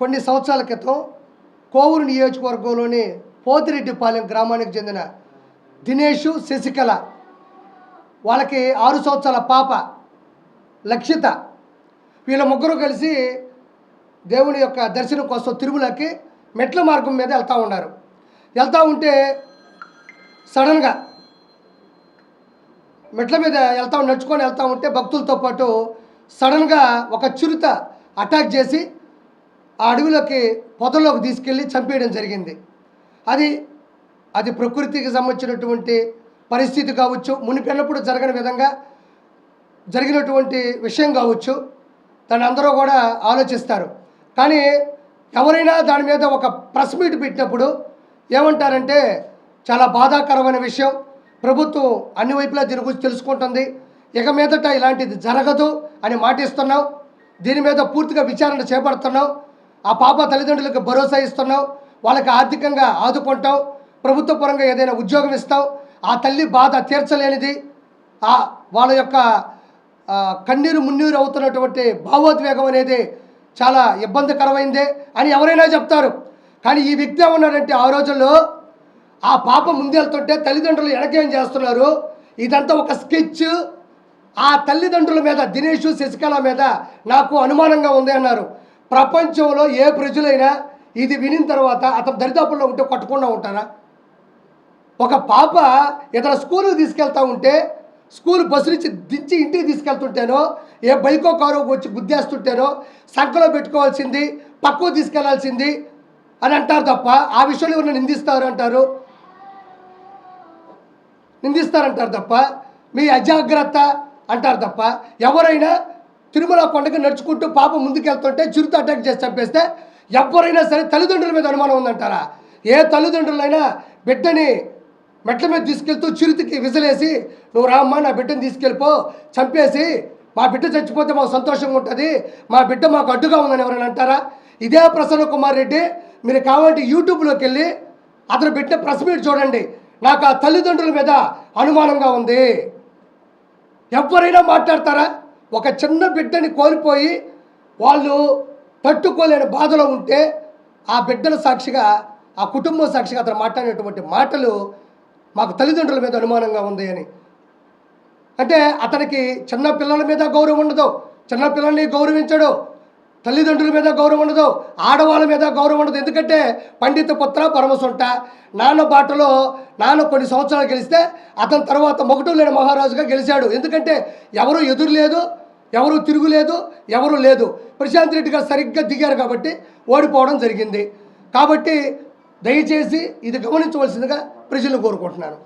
కొన్ని సంవత్సరాల క్రితం కోవూరు నియోజకవర్గంలోని పోతిరెడ్డిపాలెం గ్రామానికి చెందిన దినేషు శశికళ వాళ్ళకి ఆరు సంవత్సరాల పాప లక్షిత. వీళ్ళ ముగ్గురు కలిసి దేవుని యొక్క దర్శనం కోసం తిరుమలకి మెట్ల మార్గం మీద వెళ్తూ ఉన్నారు. వెళ్తూ ఉంటే సడన్గా మెట్ల మీద వెళ్తా నడుచుకొని వెళ్తా ఉంటే భక్తులతో పాటు సడన్గా ఒక చిరుత అటాక్ చేసి ఆ అడవిలోకి పొదల్లోకి తీసుకెళ్ళి చంపేయడం జరిగింది. అది అది ప్రకృతికి సంబంధించినటువంటి పరిస్థితి కావచ్చు మునిపెన్నప్పుడు జరగని విధంగా జరిగినటువంటి విషయం కావచ్చు దాన్ని అందరూ కూడా ఆలోచిస్తారు. కానీ ఎవరైనా దాని మీద ఒక ప్రెస్ మీట్ పెట్టినప్పుడు ఏమంటారంటే చాలా బాధాకరమైన విషయం. ప్రభుత్వం అన్ని వైపులా దీని గురించి తెలుసుకుంటుంది. ఇక మీదట ఇలాంటిది జరగదు అని మాటిస్తున్నాం. దీని మీద పూర్తిగా విచారణ చేపడుతున్నాం. ఆ పాప తల్లిదండ్రులకు భరోసా ఇస్తున్నాం వాళ్ళకి ఆర్థికంగా ఆదుకుంటాం ప్రభుత్వ పరంగా ఏదైనా ఉద్యోగం ఇస్తాం ఆ తల్లి బాధ తీర్చలేనిది ఆ వాళ్ళ యొక్క కన్నీరు మున్నీరు అవుతున్నటువంటి భావోద్వేగం అనేది చాలా ఇబ్బందికరమైందే అని ఎవరైనా చెప్తారు. కానీ ఈ వ్యక్తి ఏమన్నాడంటే ఆ రోజుల్లో ఆ పాప ముందెళ్తుంటే తల్లిదండ్రులు ఎడకేం చేస్తున్నారు? ఇదంతా ఒక స్కెచ్. ఆ తల్లిదండ్రుల మీద దినేష్ శశికళ మీద నాకు అనుమానంగా ఉంది అన్నారు. ప్రపంచంలో ఏ ప్రజలైనా ఇది వినిన తర్వాత అతను దరిదాపుల్లో ఉంటే కొట్టకుండా ఉంటారా? ఒక పాప ఇతర స్కూల్కి తీసుకెళ్తా ఉంటే స్కూల్ బస్సు నుంచి దించి ఇంటికి తీసుకెళ్తుంటేనో ఏ బైకో కారో వచ్చి గుద్దేస్తుంటేనో సంఖలో పెట్టుకోవాల్సింది పక్కకు తీసుకెళ్ళాల్సింది అని అంటారు తప్ప ఆ విషయంలో ఎవరైనా నిందిస్తారు అంటారు? నిందిస్తారంటారు తప్ప మీ అజాగ్రత్త అంటారు తప్ప ఎవరైనా తిరుమల కొండకి నడుచుకుంటూ పాప ముందుకెళ్తుంటే చిరుత అటాక్ చేసి చంపేస్తే ఎవరైనా సరే తల్లిదండ్రుల మీద అనుమానం ఉందంటారా? ఏ తల్లిదండ్రులైనా బిడ్డని మెట్ల మీద తీసుకెళ్తూ చిరుతికి విసిలేసి నువ్వు రామ్మా నా బిడ్డని తీసుకెళ్ళిపో చంపేసి మా బిడ్డ చచ్చిపోతే మాకు సంతోషంగా ఉంటుంది మా బిడ్డ మాకు అడ్డుగా ఉందని ఎవరైనా అంటారా? ఇదే ప్రసన్న కుమార్ రెడ్డి మీరు కావాలంటే యూట్యూబ్లోకి వెళ్ళి అతను పెట్టిన ప్రెస్ మీట్ చూడండి నాకు ఆ తల్లిదండ్రుల మీద అనుమానంగా ఉంది. ఎవరైనా మాట్లాడతారా? ఒక చిన్న బిడ్డని కోల్పోయి వాళ్ళు తట్టుకోలేని బాధలో ఉంటే ఆ బిడ్డల సాక్షిగా ఆ కుటుంబం సాక్షిగా అతను మాట్లాడినటువంటి మాటలు మాకు తల్లిదండ్రుల మీద అనుమానంగా ఉంది అని. అంటే అతనికి చిన్న పిల్లల మీద గౌరవం ఉండదు చిన్న పిల్లల్ని గౌరవించడు తల్లిదండ్రుల మీద గౌరవం ఉండదు ఆడవాళ్ళ మీద గౌరవం ఉండదు. ఎందుకంటే పండిత పుత్ర పరమసుంట నాన్న బాటలో నాన్న కొన్ని సంవత్సరాలు గెలిస్తే అతని తర్వాత మొగటు లేని మహారాజుగా గెలిచాడు. ఎందుకంటే ఎవరు ఎదురు లేదు ఎవరు తిరుగులేదు ఎవరు లేదు. ప్రశాంత్ రెడ్డి గారు సరిగ్గా దిగారు కాబట్టి ఓడిపోవడం జరిగింది. కాబట్టి దయచేసి ఇది గమనించవలసిందిగా ప్రజలు కోరుకుంటున్నాను.